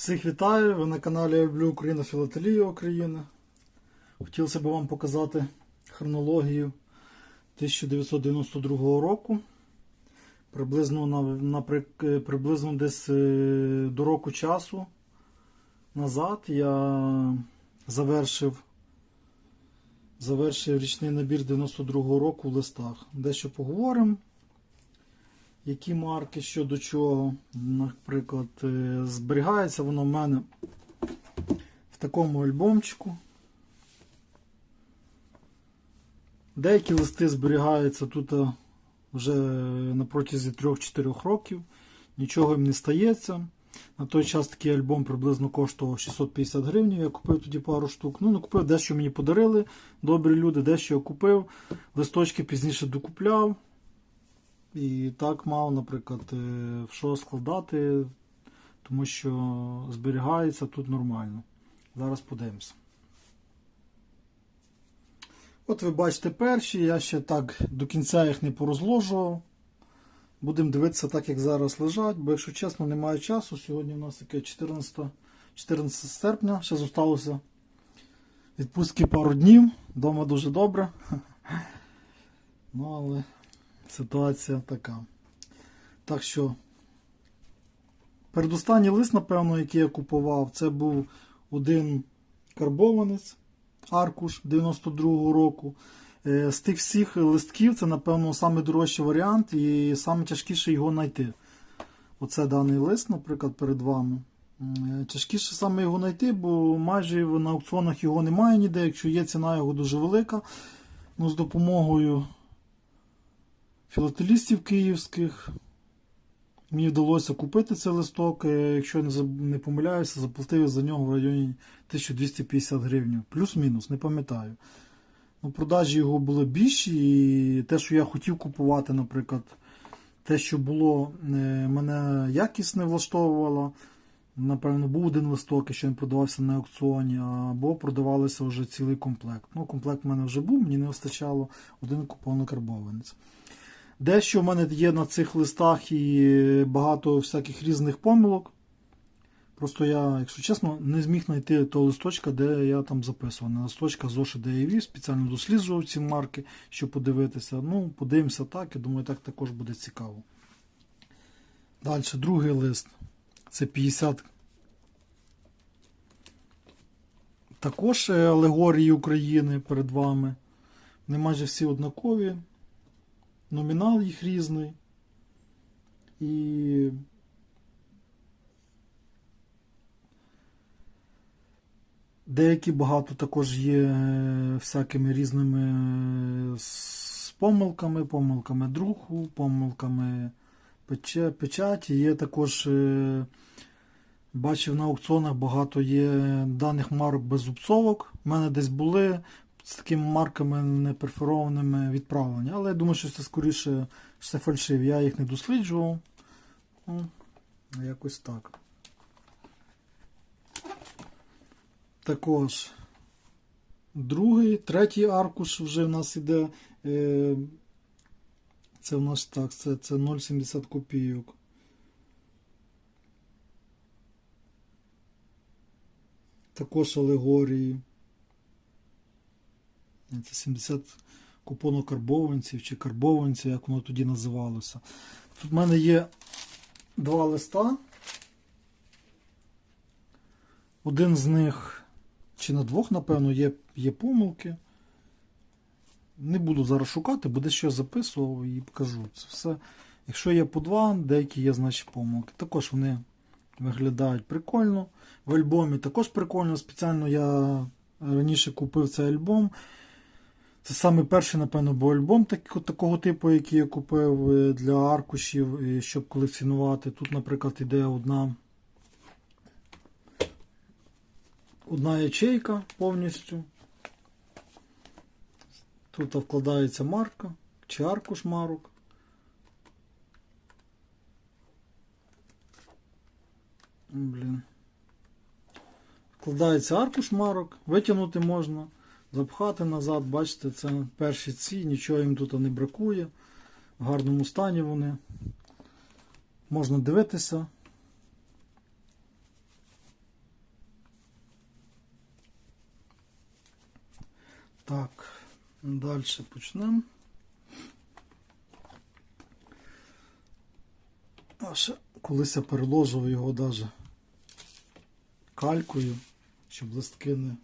Всіх вітаю! Ви на каналі Я люблю Україна Філателія України. Хотілося б вам показати хронологію 1992 року. Приблизно, на, е, приблизно десь е, до року часу назад я завершив, завершив річний набір 92-го року в листах. Дещо поговоримо які марки, що до чого. Наприклад, е, зберігається воно в мене в такому альбомчику. Деякі листи зберігаються тут е, вже на протязі 3-4 років. Нічого їм не стається. На той час такий альбом приблизно коштував 650 гривень. Я купив тоді пару штук. Ну, не купив, дещо мені подарили. Добрі люди, дещо я купив. Листочки пізніше докупляв. І так мав, наприклад, е, в що складати, тому що зберігається тут нормально. Зараз подивимося. От ви бачите перші, я ще так до кінця їх не порозложував. Будемо дивитися так, як зараз лежать, бо якщо чесно, немає часу. Сьогодні у нас таке 14, 14 серпня, ще зосталося відпустки пару днів. Дома дуже добре. Ну, але ситуація така. Так що, передостанній лист, напевно, який я купував, це був один карбованець, аркуш 92-го року. Е, З тих всіх листків це, напевно, найдорожчий варіант і найтяжкіше його знайти. Оце даний лист, наприклад, перед вами. Тяжкіше саме його знайти, бо майже на аукціонах його немає ніде. Якщо є ціна його дуже велика. Ну, з допомогою філателістів київських. Мені вдалося купити цей листок, е, якщо я не помиляюся, заплатив за нього в районі 1250 гривень. Плюс-мінус, не пам'ятаю. Ну, продажі його були більші, і те, що я хотів купувати, наприклад, те, що було, е, мене якість не влаштовувало. Напевно, був один листок, що він продавався на аукціоні, або продавалося вже цілий комплект. Ну, комплект в мене вже був, мені не вистачало один купонний карбованець. Дещо в мене є на цих листах і багато всяких різних помилок. Просто я, якщо чесно, не зміг знайти того листочка, де я там записував. Не листочка зоши, де спеціально досліджував ці марки, щоб подивитися. Ну, подивимося так, я думаю, так також буде цікаво. Далі, другий лист. Це 50. Також е, алегорії України перед вами. Вони майже всі однакові. Номінал їх різний. І деякі багато також є е, всякими різними е, з помилками, помилками друку, помилками печаті. Є також, е, бачив на аукціонах багато є даних марок без зубцовок. У мене десь були з такими марками неперфорованими відправлені. Але я думаю, що це скоріше це фальшиві. Я їх не досліджував. Ну, якось так. Також другий, третій аркуш вже в нас іде. Е, це в нас так, це, це 0,70 копійок. Також алегорії. Це 70 купонокарбованців чи карбованців, як воно тоді називалося. Тут в мене є два листа. Один з них, чи на двох, напевно, є, є помилки. Не буду зараз шукати, бо десь що записував і покажу. Це все. Якщо є по два, деякі є, значить, помилки. Також вони виглядають прикольно. В альбомі також прикольно. Спеціально я раніше купив цей альбом. Це саме перший, напевно, був альбом так, такого типу, який я купив е, для аркушів, щоб колекціонувати. Тут, наприклад, іде одна одна ячейка повністю. Тут вкладається марка чи аркуш марок. Блін. Вкладається аркуш марок, витягнути можна, запхати назад. Бачите, це перші ці, нічого їм тут не бракує. В гарному стані вони. Можна дивитися. Так, далі почнемо. А ще колись я переложив його навіть калькою, щоб листки не...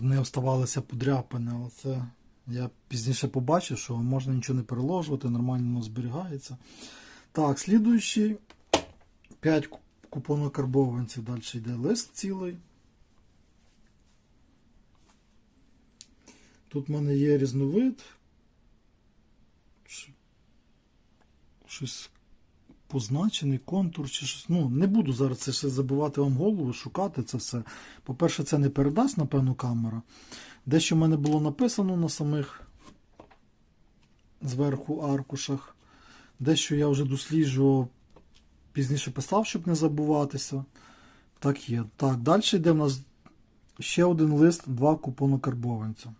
не оставалися подряпини, але це я пізніше побачив, що можна нічого не переложувати, нормально зберігається. Так, слідуючий 5 купонокарбованців, далі йде лист цілий. Тут в мене є різновид. Щось позначений контур чи щось. Ну, не буду зараз це все забивати вам голову, шукати це все. По-перше, це не передасть, напевно, камера. Дещо в мене було написано на самих зверху аркушах. Дещо я вже досліджував, пізніше писав, щоб не забуватися. Так є. Так, далі йде в нас ще один лист, два купонокарбованця.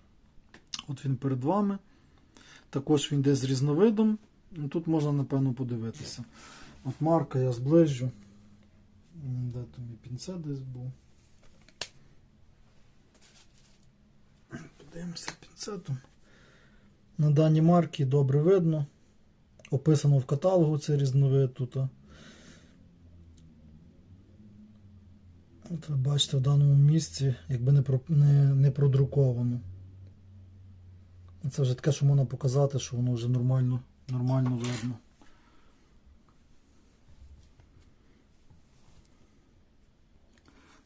От він перед вами. Також він йде з різновидом. Ну, Тут можна, напевно, подивитися. От марка я зближу. Де там мій пінцет десь був? Подивимося пінцетом. На даній марці добре видно. Описано в каталогу цей різновид тут. От ви бачите в даному місці, якби не, про, не, не продруковано. Це вже таке, що можна показати, що воно вже нормально, нормально видно.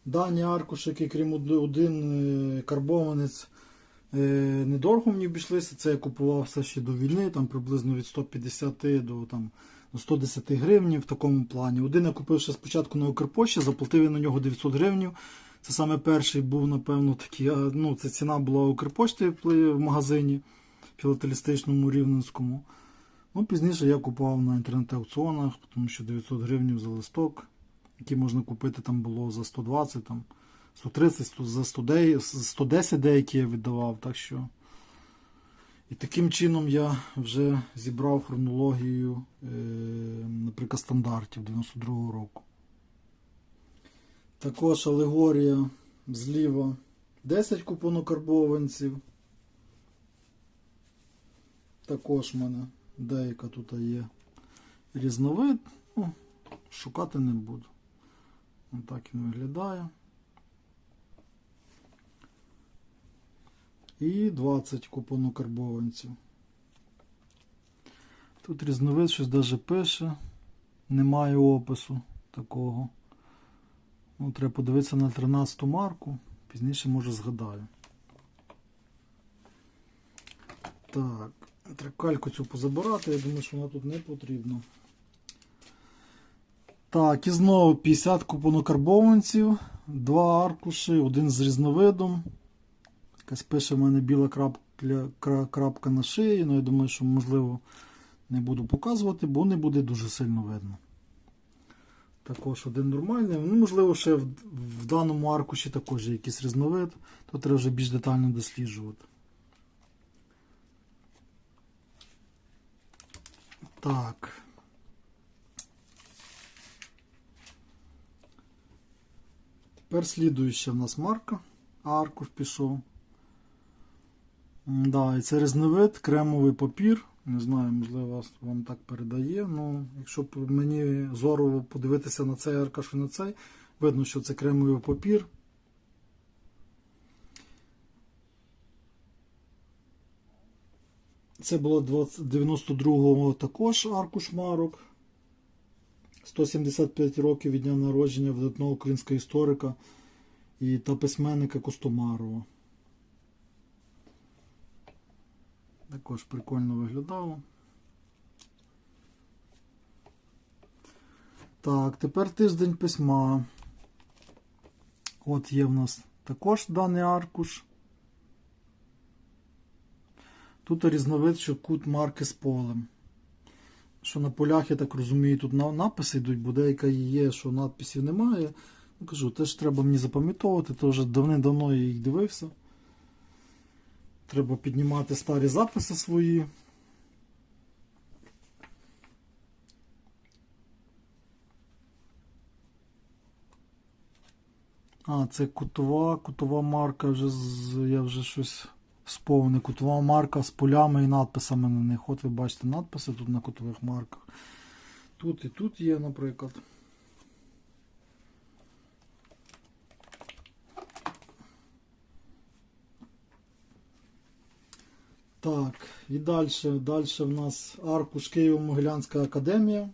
Дані аркушики, крім один е, карбованець, е, недорого мені обійшлися. Це я купував все ще до війни, там приблизно від 150 до, там, 110 гривень в такому плані. Один я купив ще спочатку на Укрпошті, заплатив я на нього 900 гривень. Це саме перший був, напевно, такий. Ну, це ціна була Укрпошти в магазині філателістичному рівненському. Ну, пізніше я купував на інтернет-аукціонах, тому що 900 гривень за листок, який можна купити там було за 120, там, 130, 100, за 110, 110 деякі я віддавав. Так що... І таким чином я вже зібрав хронологію, е, наприклад, стандартів 92-го року. Також алегорія зліва 10 купонокарбованців. Також в мене деяка тут є різновид. Ну, шукати не буду. Ось так він виглядає. І 20 купонокарбованців. Тут різновид щось навіть пише. Немає опису такого. Ну, треба подивитися на 13 марку. Пізніше може згадаю. Так, треба цю позабирати, я думаю, що вона тут не потрібна. Так, і знову 50 купонокарбованців, два аркуші, один з різновидом. Якась пише в мене біла крапка, крапка на шиї, ну я думаю, що можливо не буду показувати, бо не буде дуже сильно видно. Також один нормальний. Ну, можливо, ще в, в даному аркуші також є якийсь різновид, то треба вже більш детально досліджувати. Так. Тепер слідуюча в нас марка. Аркуш пішов. Да, і це різновид, кремовий папір. Не знаю, можливо, вам так передає. Ну, якщо б мені зорово подивитися на цей аркуш і на цей, видно, що це кремовий папір. Це було 92-го також аркуш марок. 175 років від дня народження видатного українського історика і та письменника Костомарова. Також прикольно виглядало. Так, тепер тиждень письма. От є в нас також даний аркуш. Тут різновид, що кут марки з полем. Що на полях, я так розумію, тут написи йдуть, бо деяка є, що надписів немає. Ну, кажу, теж треба мені запам'ятовувати, то вже давним-давно я їх дивився. Треба піднімати старі записи свої. А, це кутова, кутова марка, вже я вже щось сповнив. Кутова марка з полями і надписами на них. От ви бачите надписи тут на кутових марках. Тут і тут є, наприклад. Так, і далі, далі в нас аркуш Києво-Могилянська академія.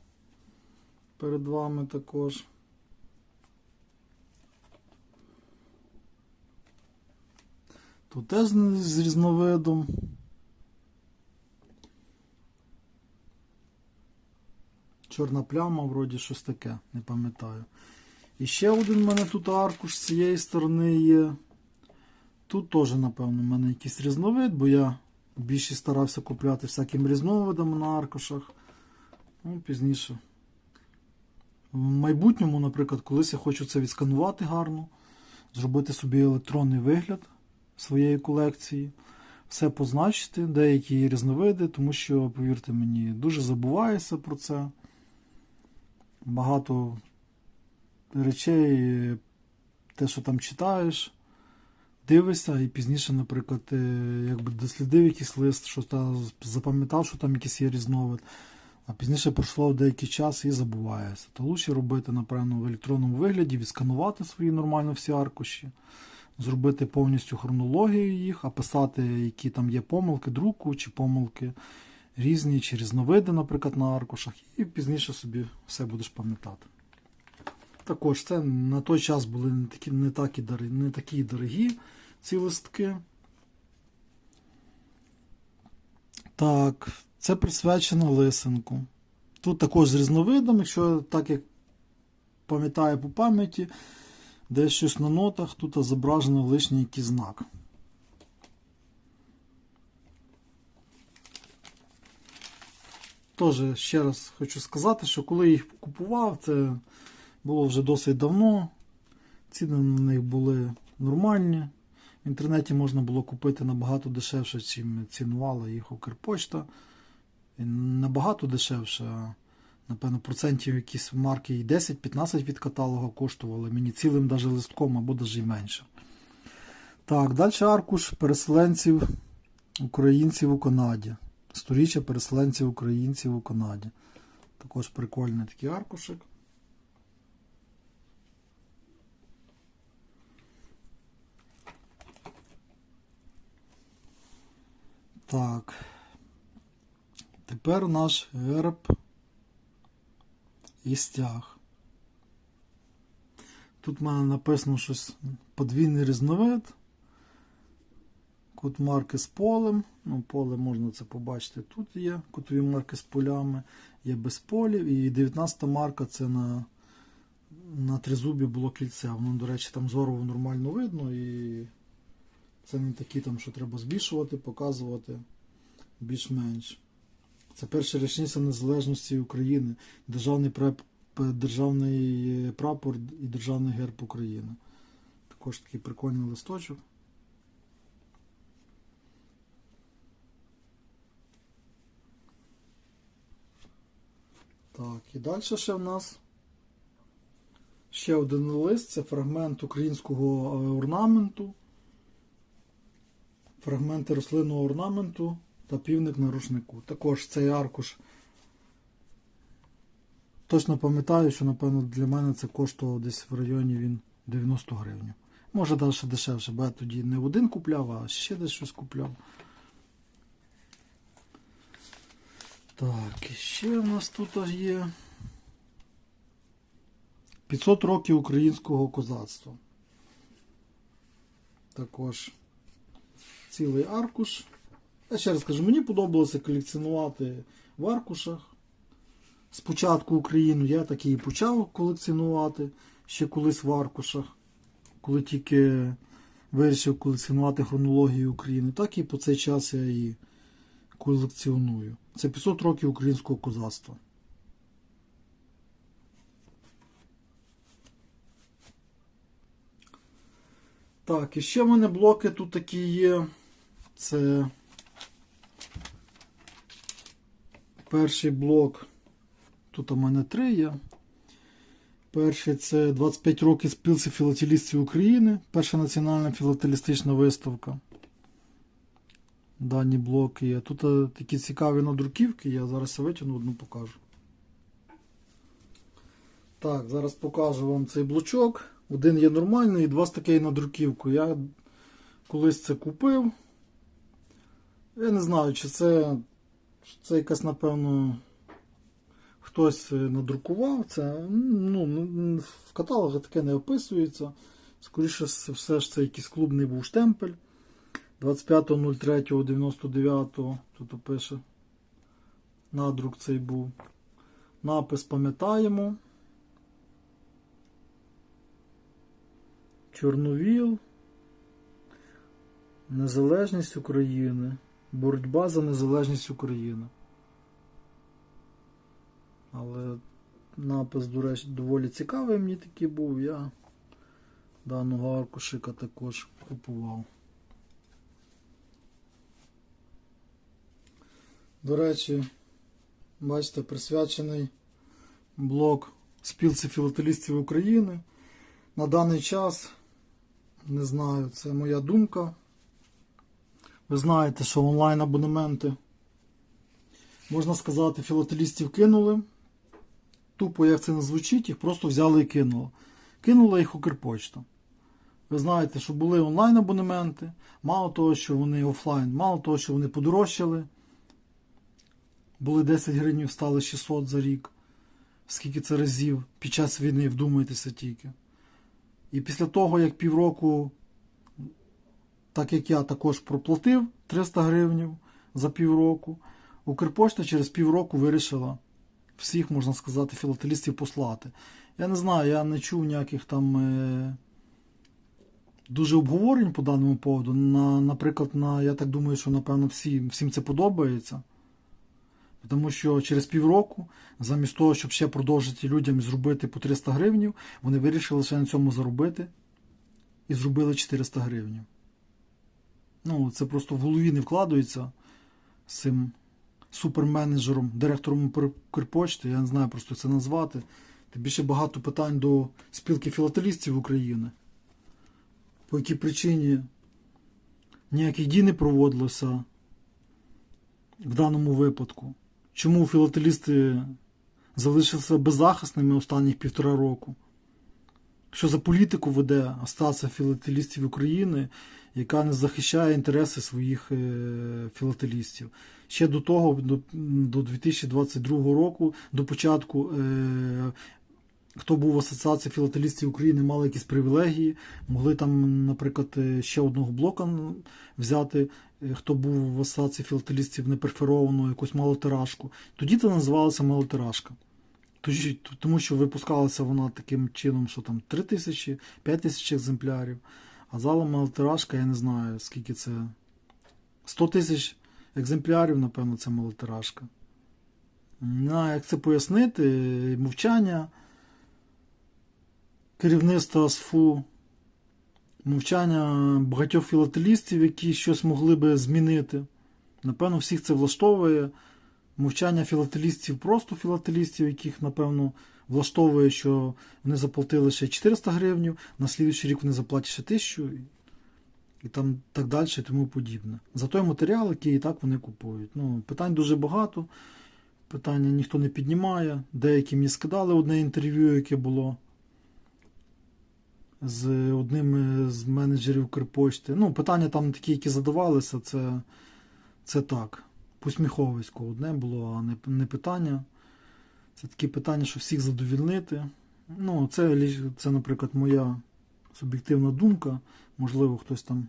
Перед вами також. Тут теж з різновидом. Чорна пляма, вроді щось таке, не пам'ятаю. І ще один в мене тут аркуш з цієї сторони є. Тут теж, напевно, в мене якийсь різновид, бо я більше старався купляти всяким різновидами на аркушах. Ну, пізніше. В майбутньому, наприклад, колись я хочу це відсканувати гарно, зробити собі електронний вигляд своєї колекції, все позначити, деякі різновиди, тому що, повірте мені, дуже забувається про це. Багато речей, те, що там читаєш, дивишся, і пізніше, наприклад, е, якби дослідив якийсь лист, що та запам'ятав, що там якийсь є різновид. А пізніше пройшло деякий час і забувається. То краще робити, напевно, в електронному вигляді, відсканувати свої нормально всі аркуші, зробити повністю хронологію їх, а писати, які там є помилки друку, чи помилки різні, чи різновиди, наприклад, на аркушах, і пізніше собі все будеш пам'ятати. Також це на той час були не такі, не такі, не такі дорогі ці листки. Так, це присвячено лисенку. Тут також з різновидом, якщо так як пам'ятаю по пам'яті, десь щось на нотах, тут зображено лишній якийсь знак. Теж ще раз хочу сказати, що коли їх купував, це було вже досить давно. Ціни на них були нормальні. В інтернеті можна було купити набагато дешевше, чим цінувала їх Укрпочта. Набагато дешевше, напевно, процентів якісь марки і 10-15 від каталога коштували. Мені цілим даже листком або навіть і менше. Так, далі аркуш переселенців українців у Канаді. Сторіччя переселенців українців у Канаді. Також прикольний такий аркушик. Так. Тепер наш герб і стяг. Тут в мене написано щось подвійний різновид. Кут марки з полем. Ну, поле можна це побачити. Тут є кутові марки з полями, є без полів. І 19 марка це на на тризубі було кільце. Воно, до речі, там зорово нормально видно. І це не такі, там, що треба збільшувати, показувати більш-менш. Це перша річниця незалежності України, державний прап... державний прапор і державний герб України. Також такий прикольний листочок. Так, і далі ще в нас ще один лист це фрагмент українського е, орнаменту, фрагменти рослинного орнаменту та півник на рушнику. Також цей аркуш. Точно пам'ятаю, що, напевно, для мене це коштувало десь в районі він 90 гривень. Може навіть дешевше, бо я тоді не один купляв, а ще десь щось купляв. Так, і ще в нас тут є 500 років українського козацтва. Також цілий аркуш. Я ще раз кажу, мені подобалося колекціонувати в аркушах. Спочатку Україну я так і почав колекціонувати ще колись в аркушах, коли тільки вирішив колекціонувати хронологію України, так і по цей час я і колекціоную. Це 500 років українського козацтва. Так, і ще в мене блоки тут такі є. Це перший блок. Тут у мене три є. Перший це 25 років спілці філателістів України. Перша національна філателістична виставка. Дані блоки є. Тут е, такі цікаві надруківки, я зараз витягну одну покажу. Так, зараз покажу вам цей блочок. Один є нормальний, і два з такою надруківкою. Я колись це купив. Я не знаю, чи це, це якась, напевно, хтось е, надрукував це. Ну, в каталогах таке не описується. Скоріше все ж це якийсь клубний був штемпель. 25.03.99 тут пише. Надрук цей був. Напис пам'ятаємо. Чорновіл. Незалежність України. Боротьба за незалежність України. Але напис, до речі, доволі цікавий мені такий був. Я даного аркушика також купував. До речі, бачите, присвячений блок спілці філателістів України. На даний час, не знаю, це моя думка. Ви знаєте, що онлайн абонементи, можна сказати, філателістів кинули. Тупо, як це не звучить, їх просто взяли і кинули. Кинула їх Укрпочта. Ви знаєте, що були онлайн абонементи, мало того, що вони офлайн, мало того, що вони подорожчали. Були 10 гривень, стали 600 за рік. Скільки це разів під час війни, вдумайтеся тільки. І після того, як півроку, так як я також проплатив 300 гривень за півроку, Укрпошта через півроку вирішила всіх, можна сказати, філателістів послати. Я не знаю, я не чув ніяких там е, дуже обговорень по даному поводу. На, Наприклад, на, я так думаю, що напевно всі, всім це подобається. Тому що через півроку, замість того, щоб ще продовжити людям зробити по 300 гривень, вони вирішили ще на цьому заробити і зробили 400 гривень. Ну, це просто в голові не вкладається з цим суперменеджером, директором Укрпочти, я не знаю просто це назвати. Тим більше багато питань до спілки філателістів України. По якій причині ніяких дій не проводилося в даному випадку. Чому філателісти залишилися беззахисними останніх півтора року? Що за політику веде Асоціація філателістів України, яка не захищає інтереси своїх е, філателістів? Ще до того, до, до 2022 року, до початку, е, хто був в Асоціації філателістів України, мали якісь привілегії, могли там, наприклад, е, ще одного блока взяти. Хто був в асоціації філателістів неперферовану, якусь малотиражку. Тоді це називалося малотиражка. Тому що випускалася вона таким чином, що там 3 тисячі, 5 тисяч екземплярів. А зала малотиражка, я не знаю, скільки це. 100 тисяч екземплярів, напевно, це малотиражка. Не знаю, як це пояснити. Мовчання керівництва СФУ, мовчання багатьох філателістів, які щось могли би змінити. Напевно, всіх це влаштовує. Мовчання філателістів, просто філателістів, яких, напевно, влаштовує, що вони заплатили ще 400 гривень, на слідуючий рік вони заплатять ще 1000 і, там так далі і тому подібне. За той матеріал, який і так вони купують. Ну, питань дуже багато. Питання ніхто не піднімає. Деякі мені скидали одне інтерв'ю, яке було з одним з менеджерів Укрпошти. Ну, питання там такі, які задавалися, це, це так. Посміховисько одне було, а не, питання. Це такі питання, що всіх задовільнити. Ну, це, це, наприклад, моя суб'єктивна думка. Можливо, хтось там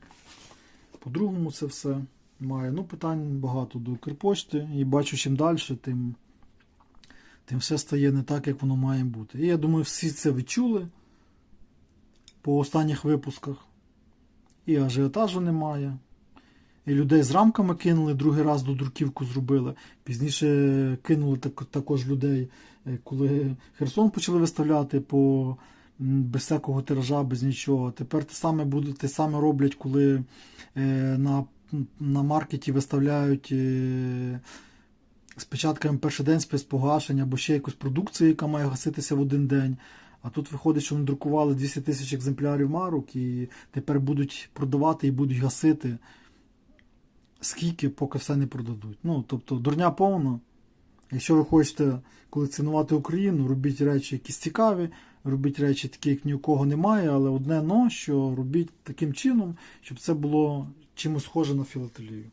по-другому це все має. Ну, питань багато до Укрпошти. І бачу, чим далі, тим, тим все стає не так, як воно має бути. І я думаю, всі це відчули по останніх випусках. І ажіотажу немає. І людей з рамками кинули, другий раз до друківку зробили. Пізніше кинули так, також людей, е, коли Херсон почали виставляти по без всякого тиража, без нічого. Тепер те саме буде, те саме роблять, коли е, на, на маркеті виставляють е, з початком перший день спецпогашення або ще якусь продукцію, яка має гаситися в один день. А тут виходить, що вони друкували 200 тисяч екземплярів марок і тепер будуть продавати і будуть гасити скільки, поки все не продадуть. Ну, тобто, дурня повна. Якщо ви хочете колекціонувати Україну, робіть речі якісь цікаві, робіть речі такі, як ні у кого немає, але одне но, що робіть таким чином, щоб це було чимось схоже на філателію.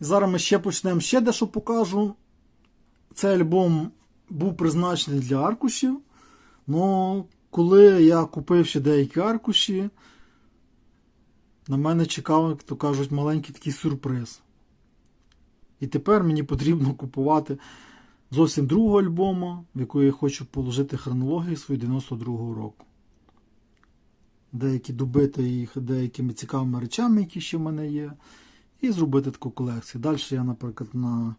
Зараз ми ще почнемо ще дещо покажу. Цей альбом був призначений для аркушів. але коли я купив ще деякі аркуші, на мене чекав, як то кажуть, маленький такий сюрприз. І тепер мені потрібно купувати зовсім другого альбома, в який я хочу положити хронологію свою 92-го року. Деякі добити їх деякими цікавими речами, які ще в мене є, і зробити таку колекцію. Далі я, наприклад, на